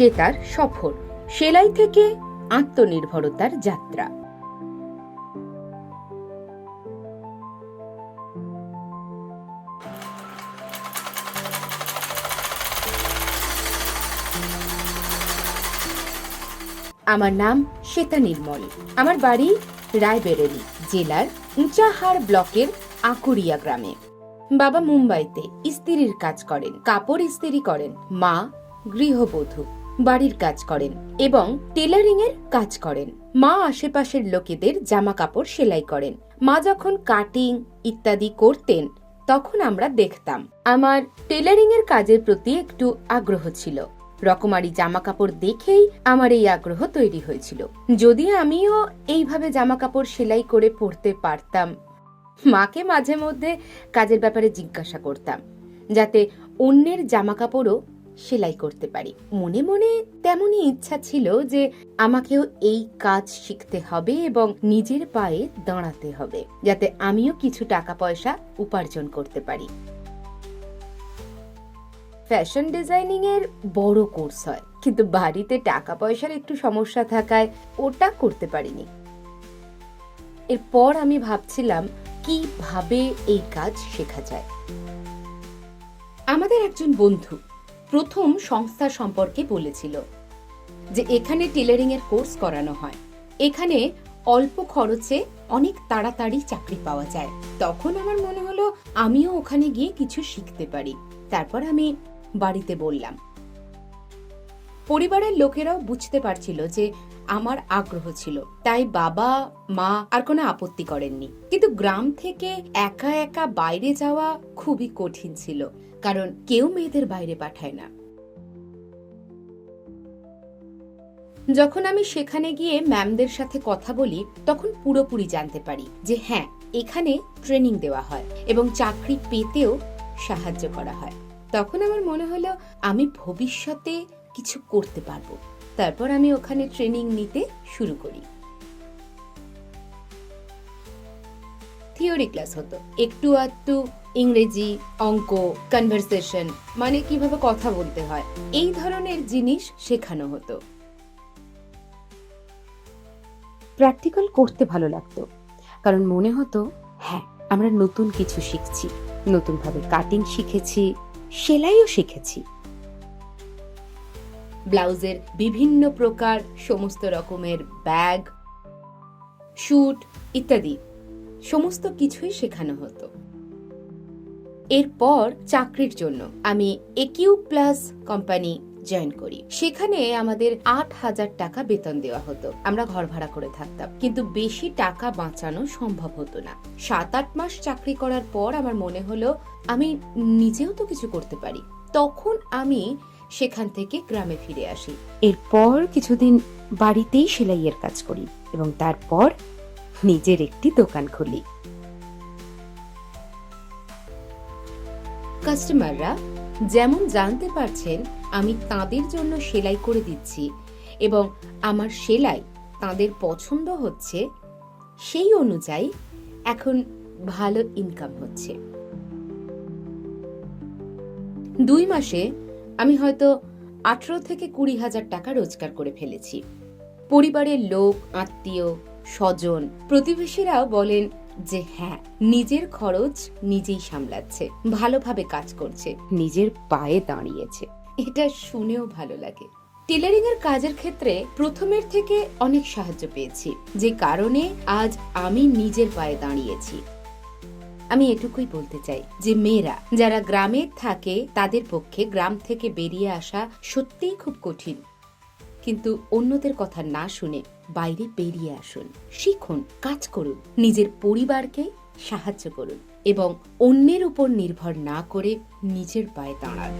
সে তার সফর, সেলাই থেকে আত্মনির্ভরতার যাত্রা। আমার নাম শ্বেতা নির্মল। আমার বাড়ি রায়বেরেলি জেলার উঁচাহার ব্লকের আকুরিয়া গ্রামে। বাবা মুম্বাইতে ইস্ত্রির কাজ করেন, কাপড় ইস্ত্রি করেন। মা গৃহবধূ। বাড়ির কাজ করেন এবং টেলারিং এর কাজ করেন। মা আশেপাশের লোকেদের জামা কাপড় সেলাই করেন। মা যখন কাটিং ইত্যাদি করতেন, তখন আমরা দেখতাম। আমার টেলারিং এর কাজের প্রতি একটু আগ্রহ ছিল। রকমারি জামা কাপড় দেখেই আমার এই আগ্রহ তৈরি হয়েছিল। যদি আমিও এইভাবে জামা কাপড় সেলাই করে পরতে পারতাম, মাকে মাঝে মধ্যে কাজের ব্যাপারে জিজ্ঞাসা করতাম, যাতে অন্যের জামা কাপড়ও সেলাই করতে পারি। মনে মনে তেমনই ইচ্ছা ছিল যে আমাকেও এই কাজ শিখতে হবে এবং নিজের পায়ে দাঁড়াতে হবে, যাতে আমিও কিছু টাকা পয়সা উপার্জন করতে পারি। ফ্যাশন ডিজাইনিং এর বড় কোর্স হয়, কিন্তু বাড়িতে টাকা পয়সার একটু সমস্যা থাকায় ওটা করতে পারিনি। এরপর আমি ভাবছিলাম, কীভাবে এই কাজ শেখা যায়? আমাদের একজন বন্ধু প্রথম সংস্থা সম্পর্কে বলেছিল যে এখানে টেলারিংয়ের কোর্স করানো হয়। এখানে অল্প খরচে অনেক তাড়াতাড়ি চাকরি পাওয়া যায়। তখন আমার মনে হলো আমিও ওখানে গিয়ে কিছু শিখতে পারি। তারপর আমি বাড়িতে বললাম। পরিবারের লোকেরাও বুঝতে পারছিল যে আমার আগ্রহ ছিল। তাই বাবা, মা আর কোনো আপত্তি করেননি। কিন্তু গ্রাম থেকে একা একা বাইরে যাওয়া খুবই কঠিন ছিল, কারণ কেউ মেয়েদের বাইরে পাঠায় না। যখন আমি সেখানে গিয়ে ম্যামদের সাথে কথা বলি, তখন পুরোপুরি জানতে পারি যে হ্যাঁ এখানে ট্রেনিং দেওয়া হয় এবং চাকরি পেতেও সাহায্য করা হয়। তখন আমার মনে হলো, আমি ভবিষ্যতে কিছু করতে পারব। তারপর আমি ওখানে ট্রেনিং নিতে শুরু করি। থিওরি ক্লাস হতো। একটু আধটু ইংরেজি, অঙ্ক কনভারসেশন মানে কীভাবে কথা বলতে হয়, এই ধরনের জিনিস শেখানো হতো। প্র্যাকটিক্যাল করতে ভালো লাগতো। কারণ মনে হতো হ্যাঁ আমরা নতুন কিছু শিখছি, নতুনভাবে কাটিং শিখেছি, সেলাইও শিখেছি। ব্লাউজের বিভিন্ন প্রকার সমস্ত রকমের ব্যাগ শুট ইত্যাদি। সমস্ত কিছুই শেখানো হতো। এরপর চাকরির জন্য আমি একিউ প্লাস কোম্পানি জয়েন করি। সেখানে আমাদের আট হাজার টাকা বেতন দেওয়া হতো। আমরা ঘর ভাড়া করে থাকতাম। কিন্তু বেশি টাকা বাঁচানো সম্ভব হতো না। সাত আট মাস চাকরি করার পর আমার মনে হলো, আমি নিজেও তো কিছু করতে পারি। তখন আমি সেখান থেকে গ্রামে ফিরে আসি। এরপর কিছুদিন বাড়িতেই সেলাইয়ের কাজ করি এবং তারপর নিজের একটি দোকান খুলি। কাস্টমাররা যেমন জানতে পারছেন আমি তাদের জন্য সেলাই করে দিচ্ছি এবং আমার সেলাই তাদের পছন্দ হচ্ছে সেই অনুযায়ী এখন ভালো ইনকাম হচ্ছে। দুই মাসে আমি হয়তো আঠারো থেকে কুড়ি হাজার টাকা রোজগার করে ফেলেছি। পরিবারের লোক, আত্মীয়, স্বজন, প্রতিবেশীরাও বলেন যে হ্যাঁ নিজের খরচ নিজেই সামলাচ্ছে, ভালোভাবে কাজ করছে, নিজের পায়ে দাঁড়িয়েছে। এটা শুনেও ভালো লাগে। টেলারিং এর কাজের ক্ষেত্রে প্রথমের থেকে অনেক সাহায্য পেয়েছি। যে কারণে আজ আমি নিজের পায়ে দাঁড়িয়েছি। আমি এটুকুই বলতে চাই যে মেয়েরা, যারা গ্রামে থাকে, তাদের পক্ষে গ্রাম থেকে বেরিয়ে আসা সত্যিই খুব কঠিন। কিন্তু অন্যদের কথা না শুনে বাইরে বেরিয়ে আসুন, শিখুন, কাজ করুন, নিজের পরিবারকে সাহায্য করুন এবং অন্যের উপর নির্ভর না করে নিজের পায়ে দাঁড়ান।